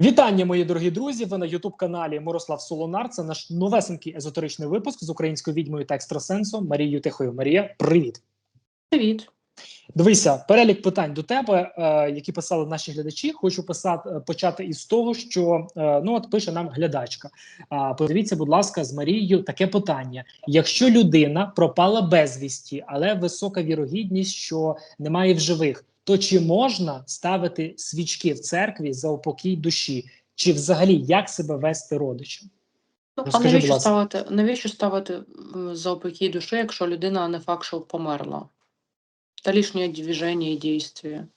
Вітання, мої дорогі друзі. Ви на Ютуб-каналі Мирослав Солонар. Це наш новесенький езотеричний випуск з українською відьмою та екстрасенсом Марією Тихою. Марія, привіт. Привіт. Дивися, перелік питань до тебе, е, які писали наші глядачі. Хочу писати е, почати із того, що е, ну от пише нам глядачка. А, подивіться, будь ласка, з Марією таке питання: якщо людина пропала безвісті, але висока вірогідність, що немає в живих, то чи можна ставити свічки в церкві за упокій душі? Чи взагалі як себе вести родичам? Ну, а навіщо ставити, навіщо ставити за опеки душі, якщо людина не факт, що померла? Это лишнее движение и действие.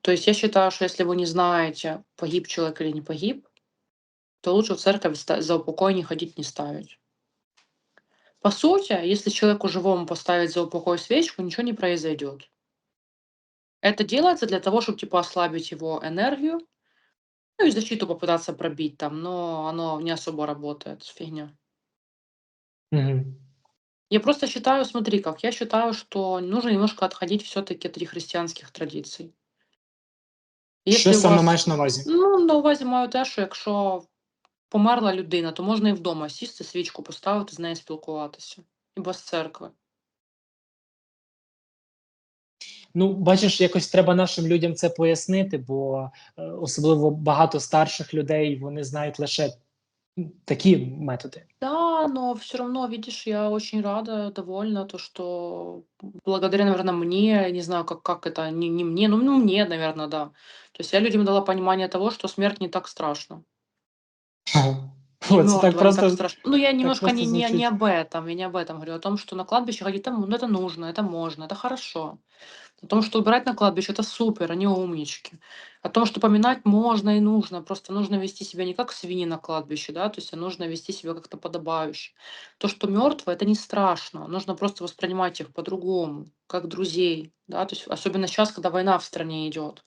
То есть я считаю, что если вы не знаете, погиб человек или не погиб, то лучше в церковь ста- за упокой не ходить, не ставить. По сути, если человеку живому поставить за упокой свечку, ничего не произойдет. Это делается для того, чтобы типа ослабить его энергию, ну и защиту попытаться пробить там, но оно не особо работает, фигня. Угу. Я просто считаю, смотри как, я считаю, что нужно немножко отходить все-таки от этих христианських традицій. Що у саме вас- маєш на увазі? Ну, на увазі маю те, що якщо померла людина, то можна і вдома сісти, свічку поставити, з нею спілкуватися. І без церкви. Ну, бачиш, якось треба нашим людям це пояснити, бо е, особливо багато старших людей вони знають лише такі методи. Да, но все равно, видишь, я очень рада, довольна, то, что благодаря, наверное, мне, не знаю, как, как это, не, не мне, ну, ну, мне, наверное, да. То есть я людям дала понимание того, что смерть не так страшна. Це мёртвая так просто страшно. Ну, я немножко просто не, не, звучит. не об этом, я не об этом говорю, о том, что на кладбище ходить, там, ну, это нужно, это можно, это хорошо. О том, что убирать на кладбище, это супер, они умнички. О том, что поминать можно и нужно, просто нужно вести себя не как свиньи на кладбище, да, то есть а нужно вести себя как-то подобающе. То, что мертвые, это не страшно, нужно просто воспринимать их по-другому, как друзей, да, то есть особенно сейчас, когда война в стране идет.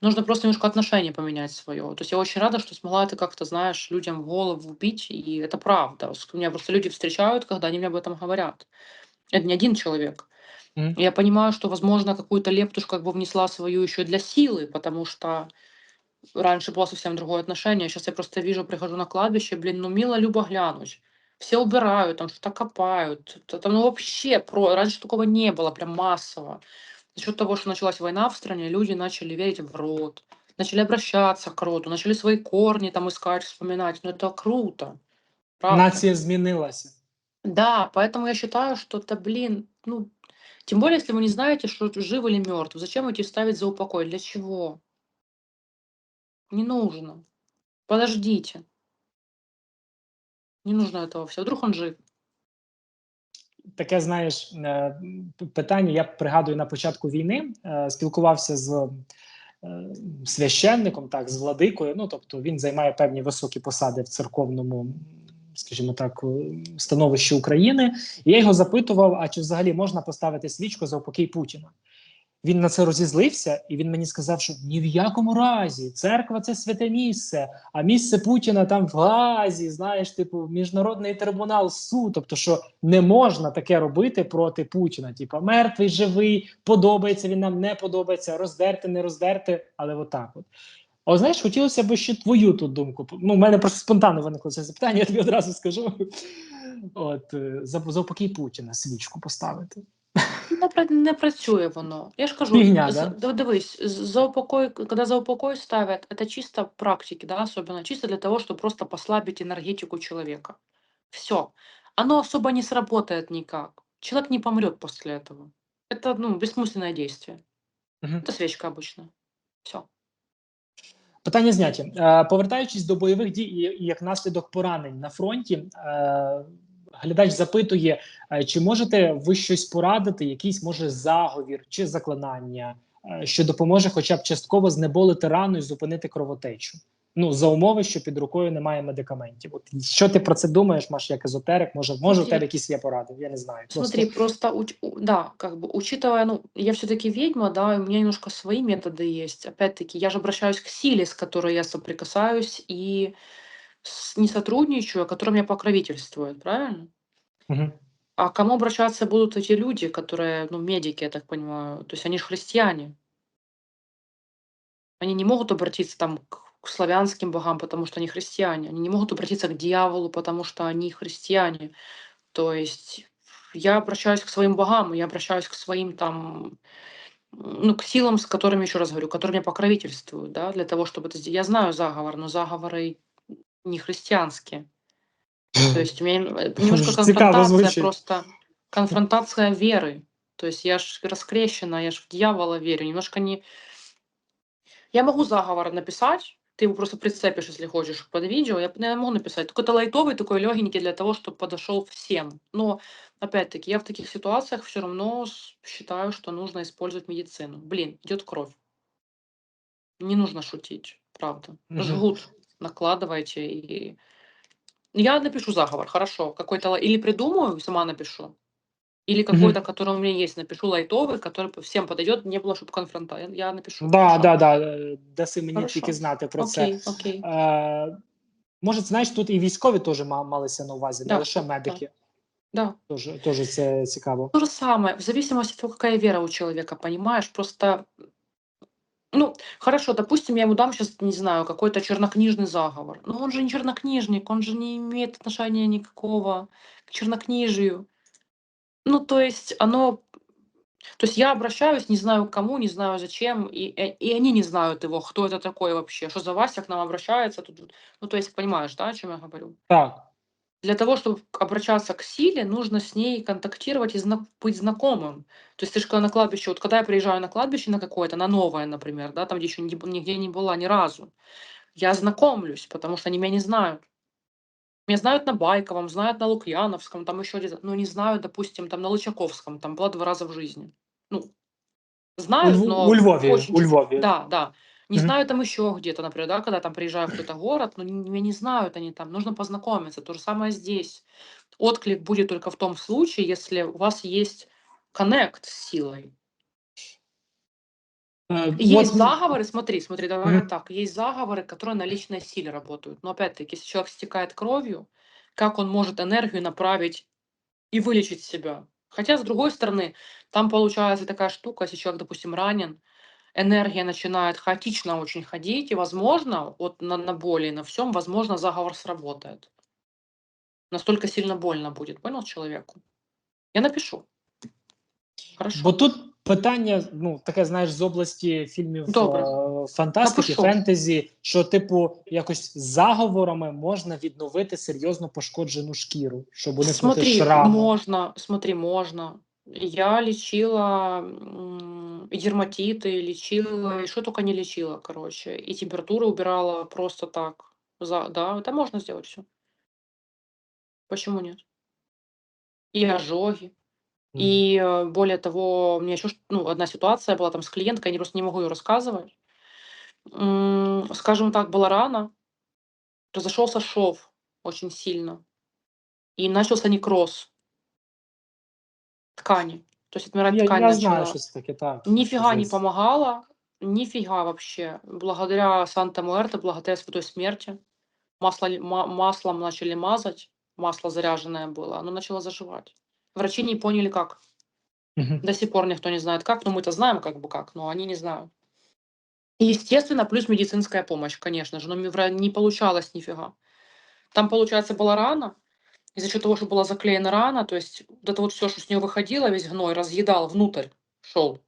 Нужно просто немножко отношение поменять свое. То есть я очень рада, что смогла это как-то, знаешь, людям в голову вбить, и это правда. У меня просто люди встречают, когда они мне об этом говорят. Это не один человек. Мгм. Я понимаю, что, возможно, какую-то лептушку как бы внесла свою еще для силы, потому что раньше было совсем другое отношение. Сейчас я просто вижу, прихожу на кладбище, блин, ну мило любо глянуть. Все убирают, там что-то копают. т- Там ну, вообще про... Раньше такого не было, прям массово. За счет того, что началась война в стране, люди начали верить в род, начали обращаться к роду, начали свои корни там искать, вспоминать. Ну это круто. Правда. нація змінилася. Да, поэтому я считаю, что это, блин, ну, тем более, если вы не знаете, что жив или мертв, зачем идти ставить за упокой? Для чего? Не нужно. Подождите. Не нужно этого все. Вдруг он жив. Таке, знаєш, е, питання. Я пригадую на початку війни, е, спілкувався з е, священником, так, з владикою. Ну, тобто він займає певні високі посади в церковному, скажімо так, становищі України. І я його запитував: а чи взагалі можна поставити свічку за упокій Путіна? Він на це розізлився, і він мені сказав, що ні в якому разі церква це святе місце, а місце Путіна там в Газі, знаєш, типу, міжнародний трибунал, суд. Тобто, що не можна таке робити проти Путіна. Типу, мертвий, живий, подобається він нам, не подобається, роздерти, не роздерти, але отак от. От знаєш, хотілося б ще твою тут думку. Ну, в мене просто спонтанно виникло це запитання, я тобі одразу скажу. От, е, за, за упокій Путіна свічку поставити Не, пра- не працює воно. Я ж кажу, Фігня, з- да? д- дивись, з- за упокой, когда за упокой ставят, это чисто практики, да, особенно чисто для того, чтобы просто послабить энергетику человека. Все. Оно особо не сработает никак. Человек не помрет после этого. Это, ну, бессмысленное действие. Мгм. Это свечка обычно. Все. Питання зняті. Е, повертаючись до бойових дій і, і як наслідок поранень на фронті, е, глядач запитує, е, чи можете ви щось порадити, якийсь може заговір чи заклинання, е, що допоможе, хоча б частково знеболити рану і зупинити кровотечу. Ну за умови, що під рукою немає медикаментів. От що ти про це думаєш? Маш як езотерик? Може, може у Смотри. тебе якісь є поради? Я не знаю. Просто- Смотри, просто, уч- у- да, как бы, учитывая, ну, я все-таки ведьма, да, и у меня немножко свои методы есть. Опять-таки, я же обращаюсь к силе, с которой я соприкасаюсь и с- не сотрудничаю, а которая меня покровительствует, правильно? Мгм. А к кому обращаться будут эти люди, которые, ну, медики, я так понимаю, то есть они же христиане. Они не могут обратиться там к, к славянским богам, потому что они христиане. Они не могут обратиться к дьяволу, потому что они христиане. То есть я обращаюсь к своим богам, я обращаюсь к своим там, ну, к силам, с которыми, еще раз говорю, которые меня покровительствуют, да, для того, чтобы это сделать. Я знаю заговор, но заговоры не христианские. То есть у меня э, немножко конфронтация просто, конфронтация веры. То есть я ж раскрещена, я ж в дьявола верю. Немножко не... Я могу заговор написать, ты его просто прицепишь, если хочешь, под видео. Я, я могу написать. Это лайтовый, такой легенький для того, чтобы подошел всем. Но, опять-таки, я в таких ситуациях все равно считаю, что нужно использовать медицину. Блин, идет кровь. Не нужно шутить, правда. Мгм. Жгут накладывайте и... Я напишу заговор, хорошо. Какой-то... лай- Или придумаю, сама напишу. Или какой-то, который у меня есть, напишу лайтовый, который по- всем подойдет, не было, чтобы конфронта. Я, я напишу. Да, хорошо? да, да. е, Даси мені Хорошо. тільки знати про це. Окей, окей. Е, може, знаєш, тут і військові теж ма- малися на увазі, не Да, лише медики. Да. Теж, теж це цікаво. То же самое, в зависимости от того, какая вера у человека, понимаешь? Просто, ну, хорошо, допустим, я ему дам сейчас, не знаю, какой-то чернокнижный заговор. Но он же не чернокнижник, он же не имеет отношения никакого к чернокнижию. Ну, то есть оно... То есть я обращаюсь, не знаю к кому, не знаю зачем, и, э, и они не знают его, кто это такой вообще, что за Вася к нам обращается. Тут, ну, то есть понимаешь, да, о чем я говорю? Так. Для того, чтобы обращаться к силе, нужно с ней контактировать и зна- быть знакомым. То есть ты же когда на кладбище, вот когда я приезжаю на кладбище на какое-то, на новое, например, да, там, где еще нигде не была ни разу, я знакомлюсь, потому что они меня не знают. Меня знают на Байковом, знают на Лукьяновском, там еще где-то, но не знают, допустим, там на Лычаковском, там была два раза в жизни. Ну, знают, Льву- но у Львові. очень У Львові. да, да. Не Мгм. знаю там еще где-то, например, да, когда там приезжаю в какой-то город, но не, меня не знают они там, нужно познакомиться. То же самое здесь. Отклик будет только в том случае, если у вас есть коннект с силой. Е, Есть от- заговоры, смотри, смотри, давай Мгм. так, есть заговоры, которые на личной силе работают. Но опять-таки, если человек стекает кровью, как он может энергию направить и вылечить себя? Хотя, с другой стороны, там получается такая штука, если человек, допустим, ранен, энергия начинает хаотично очень ходить, и, возможно, вот на, на боли и на всем, возможно, заговор сработает. Настолько сильно больно будет, понял человеку? Я напишу. Хорошо. Бо тут питання, ну таке, знаєш, з області фільмів Добре. е, фантастики, Напишу. фентезі, що, типу, якось заговорами можна відновити серйозно пошкоджену шкіру, щоб уникнути Смотри, шраму. можно, смотри, можно. Я лечила м, и дерматиты, лечила, и что только не лечила, короче. И температуру убирала просто так. За, да, это можно сделать все. Почему нет? И ожоги. Мгм. И э, более того, у меня еще ну, одна ситуация была там с клиенткой, я просто не могу ее рассказывать. М, Скажем так, была рана, разошелся шов очень сильно, и начался некроз ткани. То есть отмирать Я, ткань я начала. знаю, що це таке, так. Нифига не Жесть. помогала, нифига вообще. Благодаря Санта-Муэрте, благодаря Святой Смерти, масло, ли- ма- маслом начали мазать, масло заряженное было, оно начало заживать. Врачи не поняли как. Мгм. До сих пор никто не знает как, но мы-то знаем как бы как, но они не знают. И, естественно, плюс медицинская помощь, конечно же, но мне вра- не получалось нифига. Там, получается, была рана, и за счет того, что была заклеена рана, то есть вот это вот все, что с нее выходило, весь гной разъедал внутрь, шел.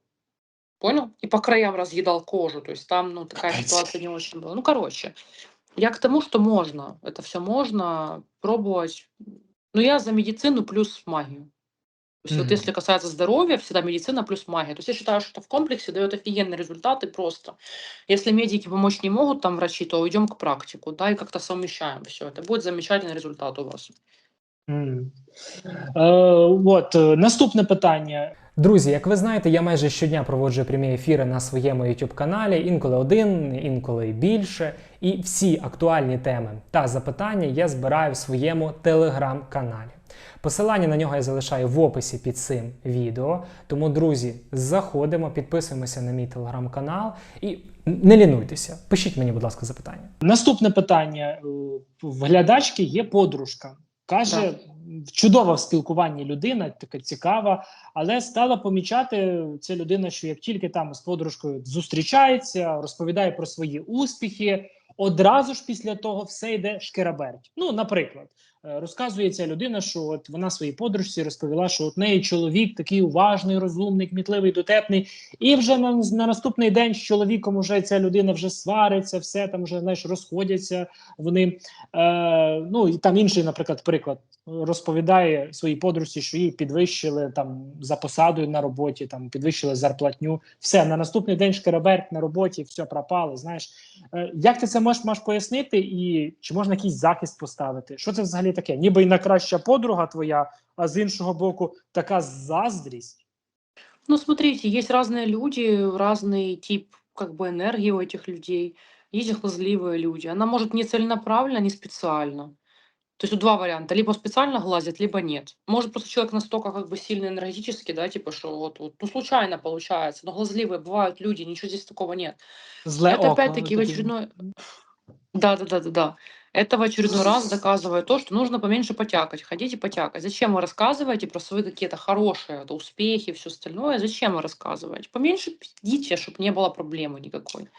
Понял? И по краям разъедал кожу. То есть там, ну, такая Капец. ситуация не очень была. Ну, короче, я к тому, что можно. Это все можно пробовать. Но я за медицину плюс магию. То есть вот Мгм. если касается здоровья, всегда медицина плюс магия. То есть я считаю, что это в комплексе дает офигенные результаты просто. Если медики помочь не могут, там врачи, то идем к практику, да, и как-то совмещаем все. Это будет замечательный результат у вас. Е, от, е, наступне питання. Друзі, як ви знаєте, я майже щодня проводжу прямі ефіри на своєму youtube каналі, інколи один, інколи більше. І всі актуальні теми та запитання я збираю в своєму телеграм-каналі. Посилання на нього я залишаю в описі під цим відео. Тому, друзі, заходимо, підписуємося на мій телеграм-канал і не лінуйтеся. Пишіть мені, будь ласка, запитання. Наступне питання. Е, В глядачки є подружка. Каже, чудова в спілкуванні людина, така цікава, але стала помічати ця людина, що як тільки там з подружкою зустрічається, розповідає про свої успіхи, одразу ж після того все йде шкераберть. Ну, наприклад, розказує ця людина, що от вона своїй подружці розповіла, що от неї чоловік такий уважний, розумний, кмітливий, дотепний, і вже на, на наступний день з чоловіком уже ця людина вже свариться, все там вже знаєш, розходяться. Вони е, ну і там інший, наприклад, приклад розповідає своїй подружці, що їй підвищили там за посадою на роботі, там підвищили зарплатню. Все на наступний день шкереберть на роботі, все пропало. Знаєш, е, як ти це можеш, можеш пояснити, і чи можна якийсь захист поставити? Що це взагалі таке? Ніби й найкраща подруга твоя, а з іншого боку, така заздрість. Ну, смотрите, есть разные люди, разный тип как бы энергии у этих людей. Есть хлазливые люди. Она может не целенаправленно, не специально. То есть тут два варианта. Либо специально глазит, либо нет. Может просто человек настолько как бы сильно энергетически, да, типа, что вот, вот ну, случайно получается. Но глазливые бывают люди, ничего здесь такого нет. Зле Это око. опять-таки в Таке. очередной... Да, да, да, да, да. Это в очередной раз доказывает то, что нужно поменьше потякать. Ходите потякать. Зачем вы рассказываете про свои какие-то хорошие это успехи, все остальное? Зачем вы рассказываете? Поменьше пиздите, чтобы не было проблемы никакой.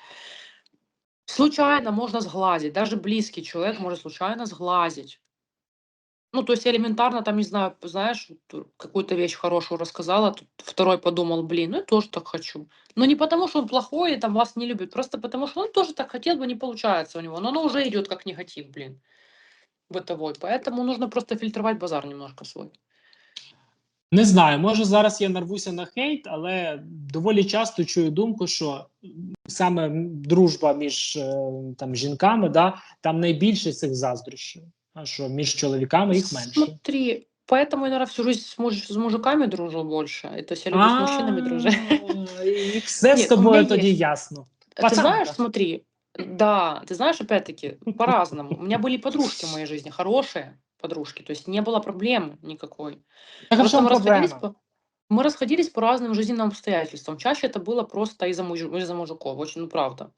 Случайно можно сглазить. Даже близкий человек может случайно сглазить. Ну, то есть элементарно, там, не знаю, знаешь, вот, какую-то вещь хорошую рассказала, тут второй подумал, блин, ну я тоже так хочу. Но не потому, что он плохой и там вас не любит, просто потому, что он тоже так хотел бы, не получается у него. Но оно уже идет как негатив, блин, бытовой. Поэтому нужно просто фильтровать базар немножко свой. Не знаю, може зараз я нарвуся на хейт, але доволі часто чую думку, що м, саме м, дружба між е, там жінками, да, там найбільше цих заздрощів, а що між чоловіками їх менше. Смотри, поэтому я, наверное, всю жизнь с, муж- с мужиками дружу больше. Это есть я люблю с мужчинами дружить. А, І все з Ні, у тобою мене тоді є. ясно. Ты Пацанка. знаешь, смотри, да, ты знаешь, опять-таки, по-разному. У меня были подружки в моей жизни, хорошие подружки, то есть не было проблем никакой. Так а в Просто чому мы расходились, проблема? по, мы расходились по разным жизненным обстоятельствам. Чаще это было просто из-за муж- из-за мужиков, очень, ну правда.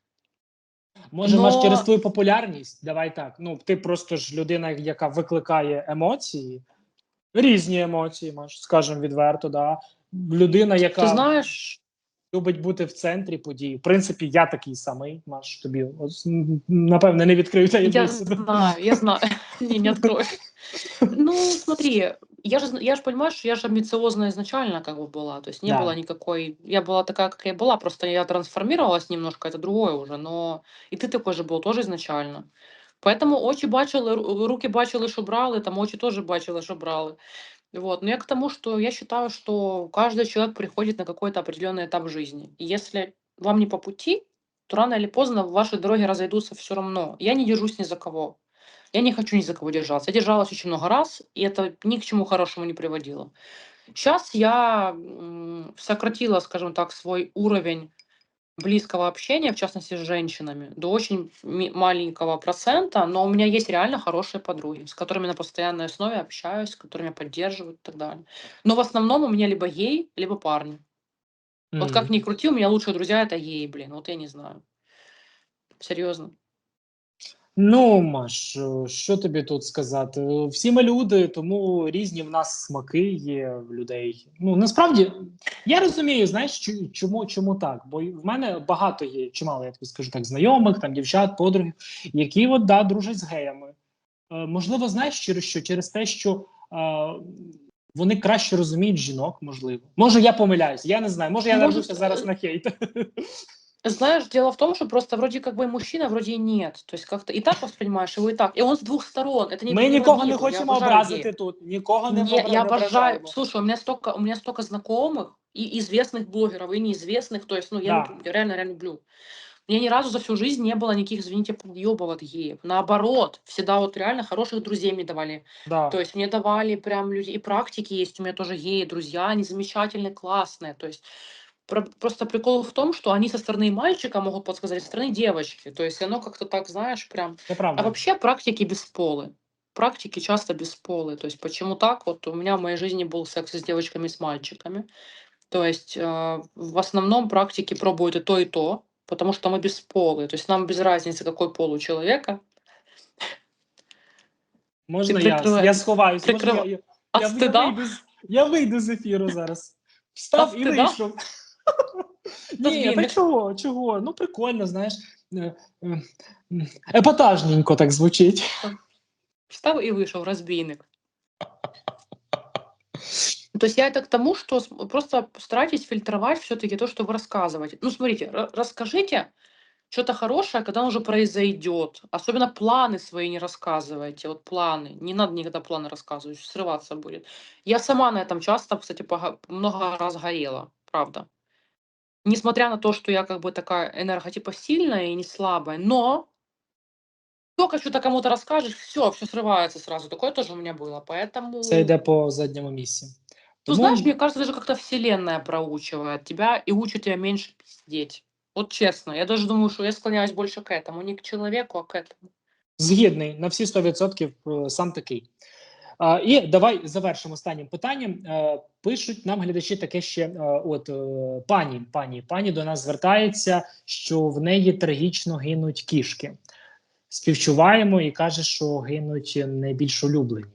Може, Но- може через твою популярність? Давай так. Ну, ти просто ж людина, яка викликає емоції, різні емоції, може, скажемо відверто, да. Людина, яка Ти знаешь, любить бути в центрі подій. В принципі, я такий самий, Маш, тобі от, м, напевне не відкрию я таємницю. знаю, я знаю, не, не открою. Ну, смотри, я же, зн- я же понимаю, что я же амбициозная изначально как бы была, то есть не Да. было никакой, я была такая, как я была, просто я трансформировалась немножко, это другое уже, но и ты такой же был тоже изначально. Поэтому очі бачили, ру- руки бачили, що брали, там очі теж бачили, що брали. Вот. Но я к тому, что я считаю, что каждый человек приходит на какой-то определенный этап жизни. И если вам не по пути, то рано или поздно ваши дороги разойдутся все равно. Я не держусь ни за кого. Я не хочу ни за кого держаться. Я держалась очень много раз, и это ни к чему хорошему не приводило. Сейчас я сократила, скажем так, свой уровень близкого общения, в частности с женщинами, до очень маленького процента, но у меня есть реально хорошие подруги, с которыми на постоянной основе общаюсь, с которыми поддерживаю и так далее. Но в основном у меня либо гей, либо парни. Вот как ни крути, у меня лучшие друзья это геи, блин, вот я не знаю. Серьезно. Ну, Маш, е, що тобі тут сказати? Всі ми люди, тому різні в нас смаки є в людей. Ну насправді я розумію, знаєш, чому, чому так? Бо в мене багато є, чимало, я тобі скажу так, знайомих, там дівчат, подруг, які от да, дружать з геями. Е, можливо, знаєш, через що? Через те, що е, вони краще розуміють жінок, можливо. Може, я помиляюсь, я не знаю. Може, я нарвуся зараз е, на хейт. Знаешь, дело в том, что просто вроде как бы и мужчина, вроде и нет. То есть как-то и так воспринимаешь его, и так. И он с двух сторон. Это не Ми не нікого не враги, я хочемо обожаю образити геев. тут, нікого не Не, обра- я не обожаю. ображаємо. Слушай, у меня столько, у меня столько знакомых и известных блогеров, и неизвестных. То есть, ну, я, Да. люблю, я реально, реально люблю. У меня ни разу за всю жизнь не было никаких, извините, подъебов от геев. Наоборот, всегда вот реально хороших друзей мне давали. Да. То есть мне давали прям люди, и практики есть, у меня тоже геи, друзья, они замечательные, классные. То есть про- просто прикол в том, что они со стороны мальчика могут подсказать, со стороны девочки. То есть оно как-то так, знаешь, прям Це правда. а вообще практики бесполы. Практики часто бесполые. То есть почему так? Вот у меня в моей жизни был секс с девочками и с мальчиками. То есть э, в основном практики пробуют и то, и то, потому что мы бесполые. То есть нам без разницы, какой пол у человека. Можна Ти я, прикривай- я сховаюсь, можна прикрива- я, я, От я, я, вийду, з- я вийду з ефіру зараз. Встав От і стида? вийшов. Ні, та Розбійник. чого, чого? Ну прикольно, знаєш. е, е, м, Епатажненько так звучить. Встал и вышел, разбийник. То есть я это к тому, что с- просто старайтесь фильтровать все-таки то, что вы рассказываете. Ну, смотрите, ра- расскажите что-то хорошее, когда оно уже произойдет. Особенно планы свои не рассказывайте. Вот планы. Не надо никогда планы рассказывать, срываться будет. Я сама на этом часто, кстати, пога- много раз горела, правда. Несмотря на то, что я как бы такая энерготипа сильная и не слабая, но только что-то кому-то расскажешь, все, все срывается сразу. Такое тоже у меня было. Поэтому, Це йде по задньому місці. ну, Тому- знаешь, мне кажется, даже как-то вселенная проучивает тебя и учит тебя меньше пиздеть. Вот честно, я даже думаю, что я склоняюсь больше к этому. Не к человеку, а к этому. Згідний на всі 100% е, сам такий. А, і давай завершимо останнім питанням. Е, пишуть нам глядачі таке ще: е, от е, пані, пані, пані до нас звертається, що в неї трагічно гинуть кішки. Співчуваємо і каже, що гинуть найбільш улюблені.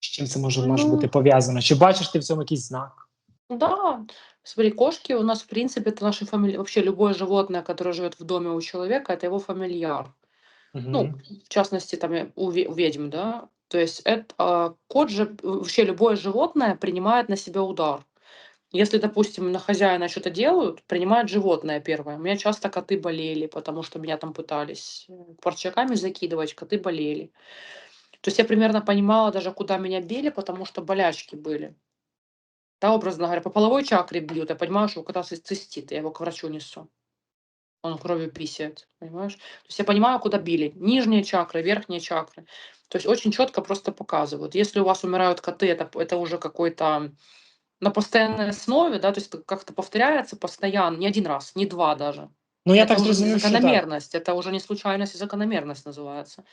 З чим це може, може Ну. бути пов'язано? Чи бачиш ти в цьому якийсь знак? Да, смотри, кошки у нас, в принципе, это наши фамилии. Вообще любое животное, которое живет в доме у человека, это его фамильяр. Мгм. Ну, в частности, там э, у, ве- у ведьм, да. То есть это а, кот же, э, вообще любое животное принимает на себя удар. Если, допустим, на хозяина что-то делают, принимает животное первое. У меня часто коты болели, потому что меня там пытались э, порчаками закидывать, коты болели. То есть я примерно понимала даже, куда меня били, потому что болячки были. Да, образно говоря, по половой чакре бьют, я понимаю, что у кота ци- цистит, я его к врачу несу. Он кровью писает, понимаешь? То есть я понимаю, куда били. Нижние чакры, верхние чакры. То есть очень четко просто показывают. Если у вас умирают коты, это, это уже какой-то на постоянной основе, да, то есть как-то повторяется постоянно, не один раз, не два даже. Ну я это так уже так. закономерность, это уже не случайность и закономерность называется.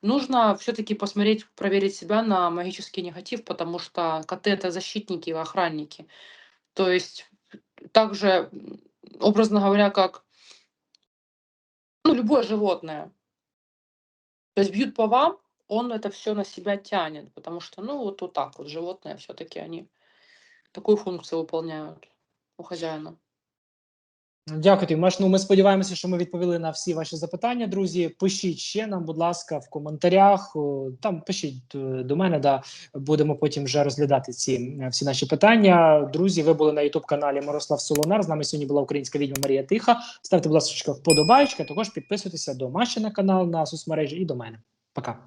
Нужно все-таки посмотреть, проверить себя на магический негатив, потому что коты это защитники и охранники. То есть также, образно говоря, как ну, любое животное. То есть бьют по вам, он это все на себя тянет, потому что, ну, вот, вот так вот животные все-таки они такую функцию выполняют у хозяина. Дякую тобі. Маш, ну ми сподіваємося, що ми відповіли на всі ваші запитання. Друзі, пишіть ще нам, будь ласка, в коментарях. Там пишіть е, до мене, да будемо потім вже розглядати ці е, всі наші питання. Друзі, ви були на youtube каналі Мирослав Солонар. З нами сьогодні була українська відьма Марія Тиха. Ставте, будь ласка, вподобайки, також підписуйтеся до Маші на канал на соцмережі і до мене. Пока.